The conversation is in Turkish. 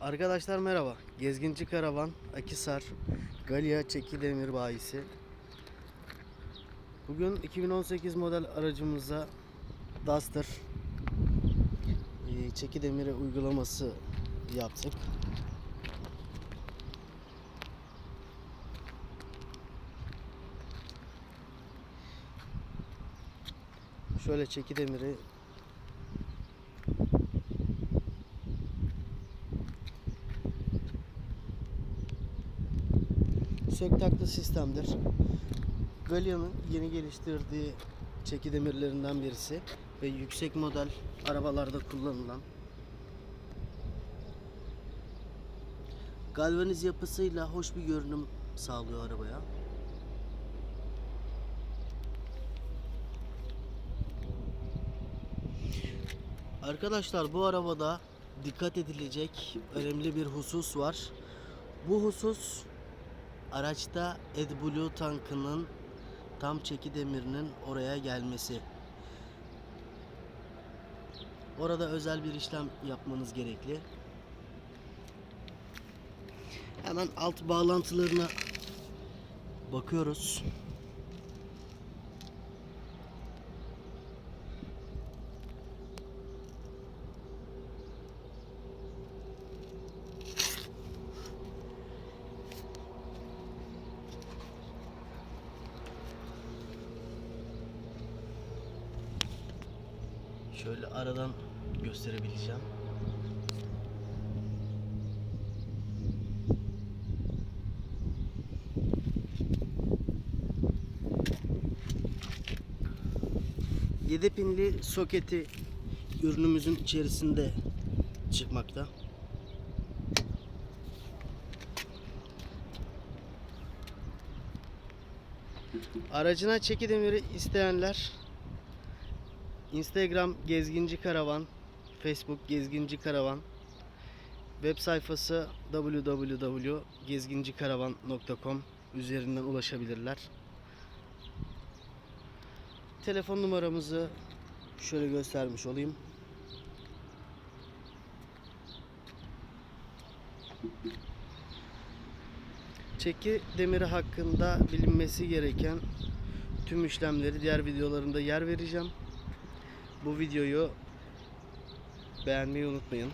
Arkadaşlar merhaba. Gezginci Karavan, Akisar, Galia Çekidemir bayisi. Bugün 2018 model aracımıza Duster e, Çekidemiri uygulaması yaptık. Şöyle çekidemiri sök taklı sistemdir. Galia'nın yeni geliştirdiği çeki demirlerinden birisi ve yüksek model arabalarda kullanılan galvaniz yapısıyla hoş bir görünüm sağlıyor arabaya. Arkadaşlar bu arabada dikkat edilecek önemli bir husus var. Bu husus araçta AdBlue tankının tam çeki demirinin oraya gelmesi. Orada özel bir işlem yapmanız gerekli. Hemen alt bağlantılarına bakıyoruz. Şöyle aradan gösterebileceğim. Yedi pinli soketi ürünümüzün içerisinde çıkmakta. Aracına çeki demiri isteyenler Instagram Gezginci Karavan, Facebook Gezginci Karavan, web sayfası www.gezgincikaravan.com üzerinden ulaşabilirler. Telefon numaramızı şöyle göstermiş olayım. Çeki demiri hakkında bilinmesi gereken tüm işlemleri diğer videolarımda yer vereceğim. Bu videoyu beğenmeyi unutmayın.